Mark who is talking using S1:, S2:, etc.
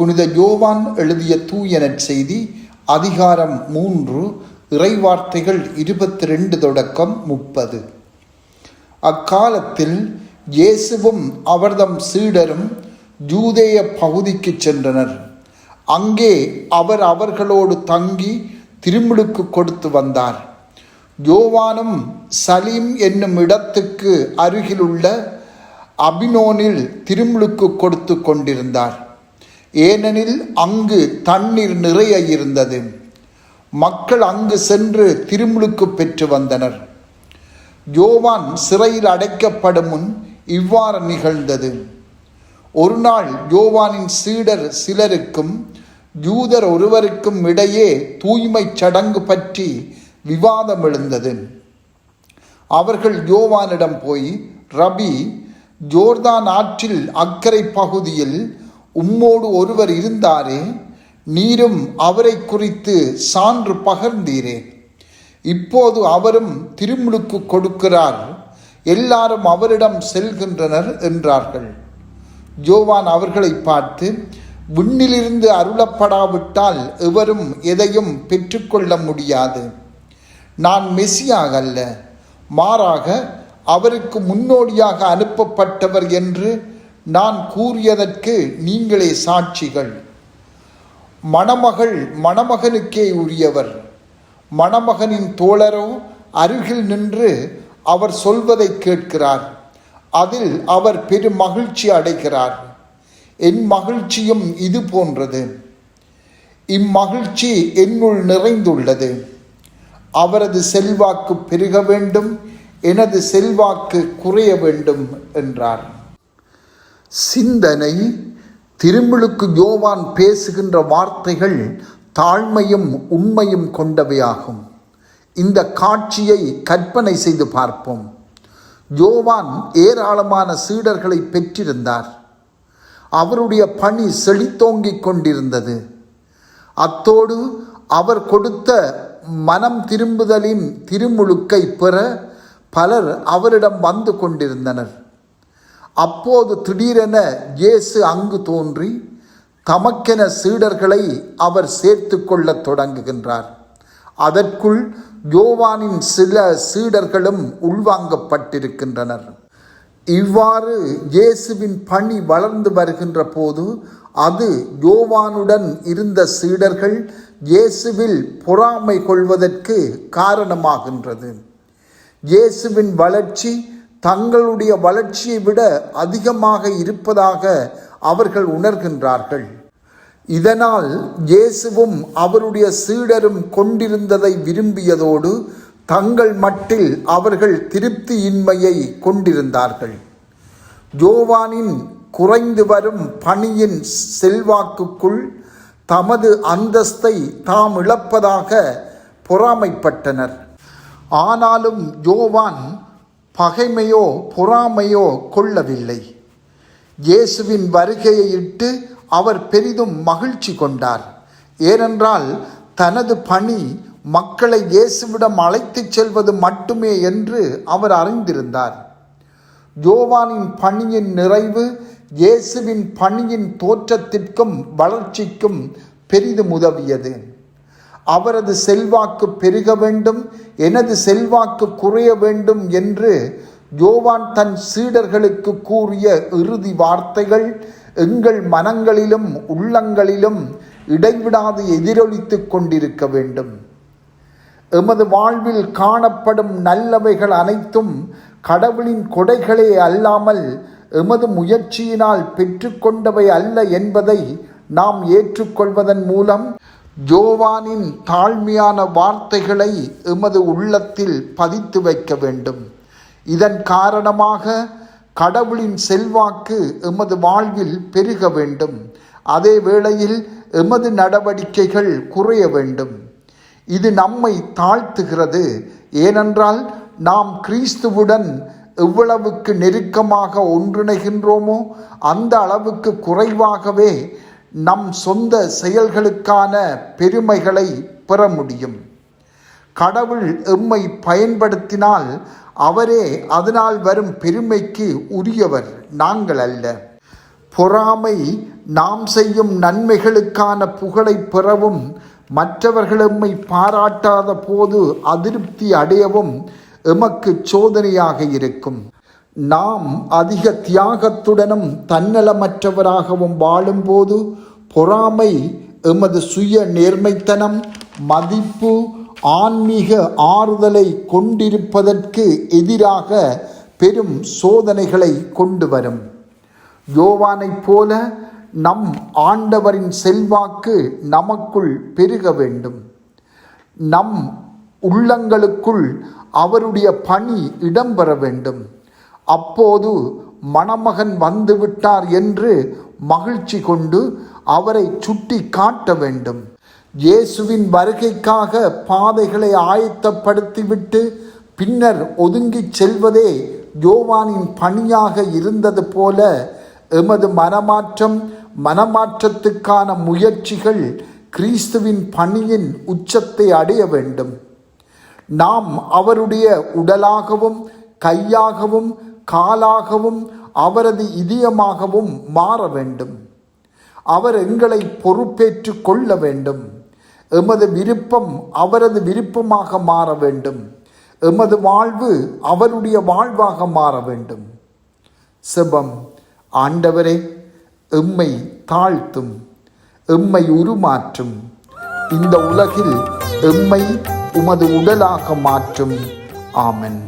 S1: புனித யோவான் எழுதிய தூயனற் செய்தி அதிகாரம் மூன்று இறைவார்த்தைகள் இருபத்தி ரெண்டு தொடக்கம் முப்பது. அக்காலத்தில் இயேசுவும் அவர்தம் சீடரும் ஜூதேய பகுதிக்கு சென்றனர். அங்கே அவர் அவர்களோடு தங்கி திருமுழுக்கு கொடுத்து வந்தார். யோவானும் சலீம் என்னும் இடத்துக்கு அருகிலுள்ள அபினோனில் திருமுழுக்கு கொடுத்து கொண்டிருந்தார். ஏனெனில் அங்கு தண்ணீர் நிறைய இருந்தது மக்கள் அங்கு சென்று திருமுழுக்கு பெற்று வந்தனர். யோவான் சிறையில் அடைக்கப்படும் முன் இவ்வாறு நிகழ்ந்தது. ஒரு நாள் யோவானின் சீடர் சிலருக்கும் யூதர் ஒருவருக்கும் இடையே தூய்மை சடங்கு பற்றி விவாதம் எழுந்தது. அவர்கள் யோவானிடம் போய் ரபி ஜோர்தான் ஆற்றில் அக்கறை பகுதியில் உம்மோடு ஒருவர் இருந்தாரே நீரும் அவரை குறித்து சான்று பகர்ந்தீரே. இப்போது அவரும் திருமுழுக்கு கொடுக்கிறார் எல்லாரும் அவரிடம் செல்கின்றனர் என்றார்கள். ஜோவான் அவர்களை பார்த்து விண்ணிலிருந்து அருளப்படாவிட்டால் எவரும் எதையும் பெற்றுக்கொள்ள முடியாது. நான் மெசியாக அல்ல மாறாக அவருக்கு முன்னோடியாக அனுப்பப்பட்டவர் என்று நான் கூறியதற்கு நீங்களே சாட்சிகள். மணமகள் மணமகனுக்கே உரியவர். மணமகனின் தோழரோ அருகில் நின்று அவர் சொல்வதை கேட்கிறார். அதில் அவர் பெரும் மகிழ்ச்சி அடைகிறார். என் மகிழ்ச்சியும் இது போன்றது. இம்மகிழ்ச்சி என்னுள் நிறைந்துள்ளது. அவரது செல்வாக்கு பெருக வேண்டும். எனது செல்வாக்கு குறைய வேண்டும் என்றார். சிந்தனை திருமுழுக்கு யோவான் பேசுகின்ற வார்த்தைகள் தாழ்மையும் உண்மையும் கொண்டவையாகும். இந்த காட்சியை கற்பனை செய்து பார்ப்போம். யோவான் ஏராளமான சீடர்களை பெற்றிருந்தார். அவருடைய பணி செழித்தோங்கிக் கொண்டிருந்தது. அத்தோடு அவர் கொடுத்த மனம் திரும்புதலின் திருமுழுக்கை பெற பலர் அவரிடம் வந்து கொண்டிருந்தனர். அப்போது திடீரென இயேசு அங்கு தோன்றி தமக்கென சீடர்களை அவர் சேர்த்து கொள்ளத் தொடங்குகின்றார். அதற்குள் யோவானின் சில சீடர்களும் உள்வாங்கப்பட்டிருக்கின்றனர். இவ்வாறு இயேசுவின் பணி வளர்ந்து வருகின்ற போது அது யோவானுடன் இருந்த சீடர்கள் இயேசுவில் பொறாமை கொள்வதற்கு காரணமாகின்றது. இயேசுவின் வளர்ச்சி தங்களுடைய வளர்ச்சியை விட அதிகமாக இருப்பதாக அவர்கள் உணர்கின்றார்கள். இதனால் இயேசுவும் அவருடைய சீடரும் கொண்டிருந்ததை விரும்பியதோடு தங்கள் மட்டில் அவர்கள் திருப்தியின்மையை கொண்டிருந்தார்கள். ஜோவானின் குறைந்து வரும் பணியின் செல்வாக்குக்குள் தமது அந்தஸ்தை தாம் இழப்பதாக பொறாமைப்பட்டனர். ஆனாலும் ஜோவான் பகைமையோ பொறாமையோ கொள்ளவில்லை. இயேசுவின் வருகையை இட்டு அவர் பெரிதும் மகிழ்ச்சி கொண்டார். ஏனென்றால் தனது பணி மக்களை இயேசுவிடம் அழைத்துச் செல்வது மட்டுமே என்று அவர் அறிந்திருந்தார். யோவானின் பணியின் நிறைவு இயேசுவின் பணியின் தோற்றத்திற்கும் வளர்ச்சிக்கும் பெரிதும் உதவியது. அவரது செல்வாக்கு பெருக வேண்டும் எனது செல்வாக்கு குறைய வேண்டும் என்று யோவான் தன் சீடர்களுக்கு கூறிய இறுதி வார்த்தைகள் எங்கள் மனங்களிலும் உள்ளங்களிலும் இடைவிடாது எதிரொலித்து கொண்டிருக்க வேண்டும். எமது வாழ்வில் காணப்படும் நல்லவைகள் அனைத்தும் கடவுளின் கொடைகளே அல்லாமல் எமது முயற்சியினால் பெற்றுக்கொண்டவை அல்ல என்பதை நாம் ஏற்றுக்கொள்வதன் மூலம் ஜோவானின் தாழ்மையான வார்த்தைகளை எமது உள்ளத்தில் பதித்து வைக்க வேண்டும். இதன் காரணமாக கடவுளின் செல்வாக்கு எமது வாழ்வில் பெருக வேண்டும். அதே வேளையில் எமது நடவடிக்கைகள் குறைய வேண்டும். இது நம்மை தாழ்த்துகிறது. ஏனென்றால் நாம் கிறிஸ்துவுடன் எவ்வளவுக்கு நெருக்கமாக ஒன்றிணைகின்றோமோ அந்த அளவுக்கு குறைவாகவே நம் சொந்த செயல்களுக்கான பெருமைகளை பெற முடியும். கடவுள் எம்மை பயன்படுத்தினால் அவரே அதனால் வரும் பெருமைக்கு உரியவர் நாங்கள் அல்ல. பொறாமை நாம் செய்யும் நன்மைகளுக்கான புகழை பெறவும் மற்றவர்கள் எம்மை பாராட்டாத போது அதிருப்தி அடையவும் எமக்கு சோதனையாக இருக்கும். நாம் அதிக தியாகத்துடனும் தன்னலமற்றவராகவும் வாழும்போது பொறாமை எமது சுய நேர்மைத்தனம் மதிப்பு ஆன்மீக ஆறுதலை கொண்டிருப்பதற்கு எதிராக பெரும் சோதனைகளை கொண்டு வரும். யோவானைப் போல நம் ஆண்டவரின் செல்வாக்கு நமக்குள் பெருக வேண்டும். நம் உள்ளங்களுக்குள் அவருடைய பணி இடம்பெற வேண்டும். அப்போது மணமகன் வந்துவிட்டார் என்று மகிழ்ச்சி கொண்டு அவரை சுட்டி காட்ட வேண்டும். இயேசுவின் வருகைக்காக பாதைகளை ஆயத்தப்படுத்திவிட்டு பின்னர் ஒதுங்கிச் செல்வதே யோவானின் பணியாக இருந்தது போல எமது மனமாற்றம் மனமாற்றத்துக்கான முயற்சிகள் கிறிஸ்துவின் பணியின் உச்சத்தை அடைய வேண்டும். நாம் அவருடைய உடலாகவும் கையாகவும் காலாகவும் அவரது இதயமாகவும் மாற வேண்டும். அவர் எங்களை பொறுப்பேற்று கொள்ள வேண்டும். எமது விருப்பம் அவரது விருப்பமாக மாற வேண்டும். எமது வாழ்வு அவருடைய வாழ்வாக மாற வேண்டும். செபம். ஆண்டவரே எம்மை தாழ்த்தும் எம்மை உருமாற்றும். இந்த உலகில் எம்மை உமது உடலாக மாற்றும். ஆமன்.